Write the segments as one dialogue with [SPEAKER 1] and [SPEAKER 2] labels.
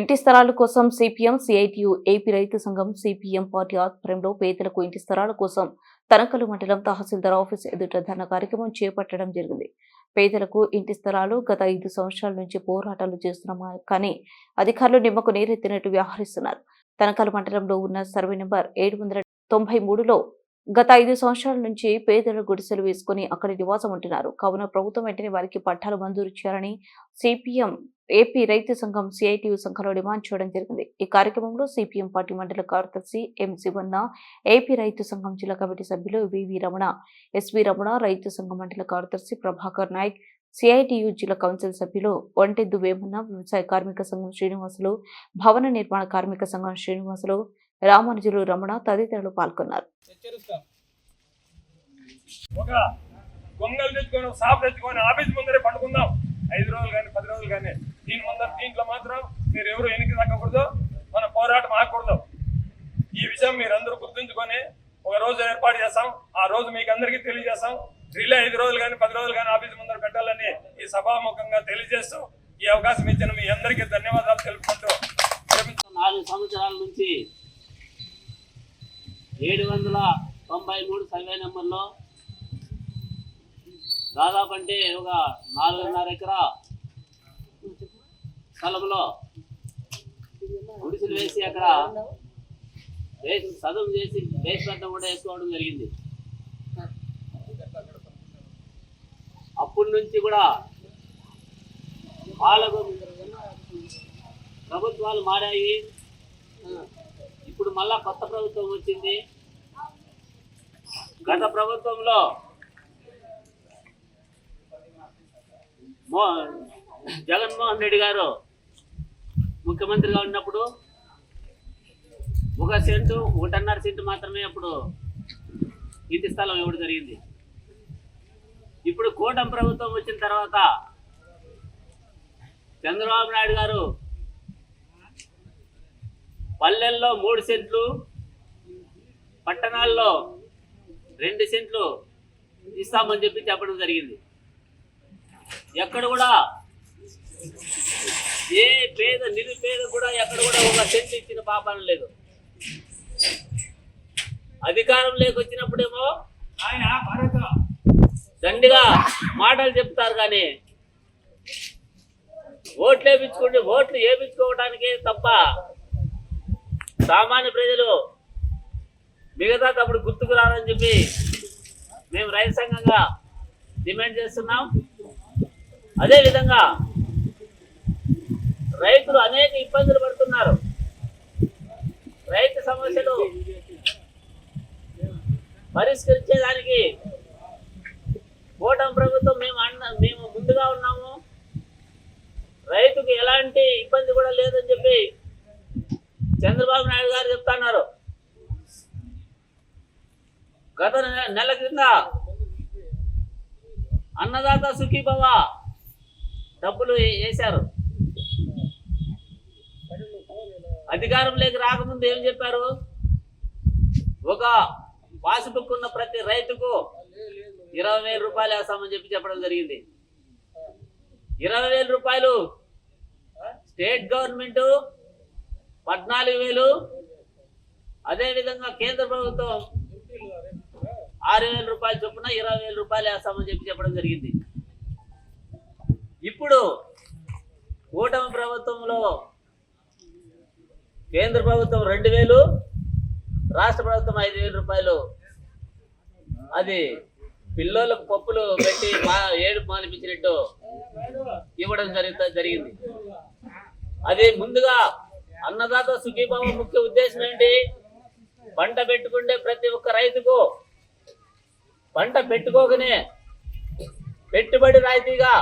[SPEAKER 1] ఇంటి స్థలాల కోసం సిపిఎం సిఐటియు ఏపీ రైతు సంఘం సిపిఎం పార్టీ ఆధ్వర్యంలో పేదలకు ఇంటి స్థలాల కోసం తనకలు మండలం తహసీల్దార్ ఆఫీస్ ఎదుట ధర్నా కార్యక్రమం చేపట్టడం జరిగింది. పేదలకు ఇంటి స్థలాలు గత ఐదు సంవత్సరాల నుంచి పోరాటాలు చేస్తున్నామా కానీ అధికారులు నిమ్మకు నీరెత్తినట్టు వ్యవహరిస్తున్నారు. తనకలు మండలంలో ఉన్న సర్వే నెంబర్ ఏడు వందల తొంభై మూడులో గత ఐదు సంవత్సరాల నుంచి పేదల గుడిసెలు వేసుకుని అక్కడ నివాసం ఉంటున్నారు. కావున ప్రభుత్వం వెంటనే వారికి పట్టాలు మంజూరు చేయాలని సిపిఎం ఏపీ రైతు సంఘం సిఐటియు సంఘంలో డిమాండ్ చేయడం జరిగింది. ఈ కార్యక్రమంలో సిపిఎం పార్టీ మండల కార్యదర్శి ఎం శివన్న ఏపీ రైతు సంఘం జిల్లా కమిటీ సభ్యులు వివి రమణ ఎస్వి రమణ రైతు సంఘం మండల కార్యదర్శి ప్రభాకర్ నాయక్ సిఐటియు జిల్లా కౌన్సిల్ సభ్యులు ఒంటెద్దు వేమన్న వ్యవసాయ కార్మిక సంఘం శ్రీనివాసులు భవన నిర్మాణ కార్మిక సంఘం శ్రీనివాసులు రామానుజులు రమణ తదితరులు పాల్గొన్నారు.
[SPEAKER 2] ఒక గొంగలు తెచ్చుకొని సాపు తెచ్చుకొని ఆఫీస్ ముందరే పండుకుందాం. ఐదు రోజులు కానీ పది రోజులు కానీ దీని ముందర దీంట్లో మాత్రం మీరు ఎవరు తగ్గకూడదు మన పోరాటం ఆగకూడదు. ఈ విషయం మీరందరూ గుర్తుంచుకొని ఒక రోజు ఏర్పాటు చేస్తాం. ఆ రోజు మీకు అందరికీ తెలియజేస్తాం. రిలే ఐదు రోజులు కానీ పది రోజులు కానీ ఆఫీస్ ముందర పెట్టాలని ఈ సభాముఖంగా తెలియజేస్తూ ఈ అవకాశం ఇచ్చిన మీ అందరికీ ధన్యవాదాలు తెలుపుకుంటూ.
[SPEAKER 3] నాలుగు సంవత్సరాల నుంచి ఏడు వందల తొంభై మూడు సర్వే నెంబర్లో దాదాపు అంటే ఒక నాలుగున్నర ఎకరా స్థలంలో గుడిసెలు వేసి అక్కడ వేసి చదువు చేసి బేస్మెంట్ కూడా వేసుకోవడం జరిగింది. అప్పటి నుంచి కూడా వాళ్ళకు ప్రభుత్వాలు మారాయి. ఇప్పుడు మళ్ళా కొత్త ప్రభుత్వం వచ్చింది. గత ప్రభుత్వంలో జగన్మోహన్ రెడ్డి గారు ముఖ్యమంత్రిగా ఉన్నప్పుడు ఒక సెంటు ఒకటిన్నర సెంటు మాత్రమే అప్పుడు ఇంటి స్థలం ఇవ్వడం జరిగింది. ఇప్పుడు కూటమి ప్రభుత్వం వచ్చిన తర్వాత చంద్రబాబు నాయుడు గారు పల్లెల్లో మూడు సెంట్లు పట్టణాల్లో రెండు సెంట్లు ఇస్తామని చెప్పి చెప్పడం జరిగింది. ఎక్కడ కూడా ఏ పేద నిరుపేద కూడా ఎక్కడ కూడా ఒక సెంట్ ఇచ్చిన పాపం లేదు. అధికారం లేకొచ్చినప్పుడేమో దండిగా మాటలు చెప్తారు కానీ ఓట్లు వేయించుకుంటే ఓట్లు వేయించుకోవడానికే తప్ప సామాన్య ప్రజలు మిగతా తప్పుడు గుర్తుకు రాదని చెప్పి మేము రైతు సంఘంగా డిమాండ్ చేస్తున్నాం. అదేవిధంగా రైతులు అనేక ఇబ్బందులు పడుతున్నారు. రైతు సమస్యలు పరిష్కరించేదానికి కూటమి ప్రభుత్వం మేము అన్న మేము ముందుగా ఉన్నాము. రైతుకు ఎలాంటి ఇబ్బంది కూడా లేదని చెప్పి చంద్రబాబు నాయుడు గారు చెప్తున్నారు. గత నెల క్రింద అన్నదాత సుఖీభవ డబ్బులు వేశారు. అధికారంలోకి రాకముందు ఏం చెప్పారు? ఒక పాస్బుక్ ఉన్న ప్రతి రైతుకు ఇరవై వేల రూపాయలు వేస్తామని చెప్పి చెప్పడం జరిగింది. ఇరవై వేల రూపాయలు స్టేట్ గవర్నమెంట్ పద్నాలుగు వేలు. అదేవిధంగా కేంద్ర ప్రభుత్వం ఆరు వేల రూపాయలు చొప్పున ఇరవై వేల రూపాయలు వేస్తామని చెప్పి చెప్పడం జరిగింది. ఇప్పుడు కూటమి ప్రభుత్వంలో కేంద్ర ప్రభుత్వం రెండు వేలు రాష్ట్ర ప్రభుత్వం ఐదు వేల రూపాయలు. అది పిల్లోలకు పప్పులు పెట్టి మా ఏడు మానిపించినట్టు ఇవ్వడం జరుగుతా జరిగింది. అది ముందుగా అన్నదాత సుఖీభావ ముఖ్య ఉద్దేశం ఏంటి? పంట పెట్టుకుంటే ప్రతి ఒక్క రైతుకు పంట పెట్టుకోకనే పెట్టుబడి రాయితీగా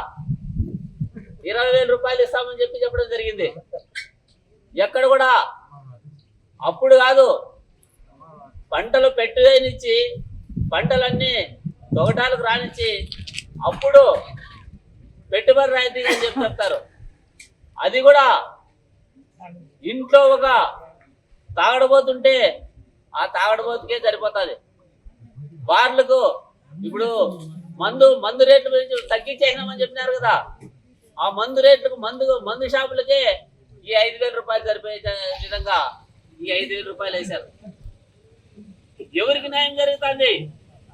[SPEAKER 3] ఇరవై వేల రూపాయలు ఇస్తామని చెప్పి చెప్పడం జరిగింది. ఎక్కడ కూడా అప్పుడు కాదు పంటలు పెట్టుదనిచ్చి పంటలన్నీ తొగటాలకు రానిచ్చి అప్పుడు పెట్టుబడి రాయితీగా అని చెప్పి చెప్తారు. అది కూడా ఇంట్లో ఒక తాగడబోతుంటే ఆ తాగడబోతుకే సరిపోతుంది. బార్లకు ఇప్పుడు మందు మందు రేట్లు తగ్గించేసినామని చెప్పినారు కదా. ఆ మందు రేట్లకు మందు మందు షాపులకే ఈ ఐదు వేల రూపాయలు సరిపోయే విధంగా ఈ ఐదు వేల రూపాయలు వేశారు. ఎవరికి న్యాయం జరుగుతుంది?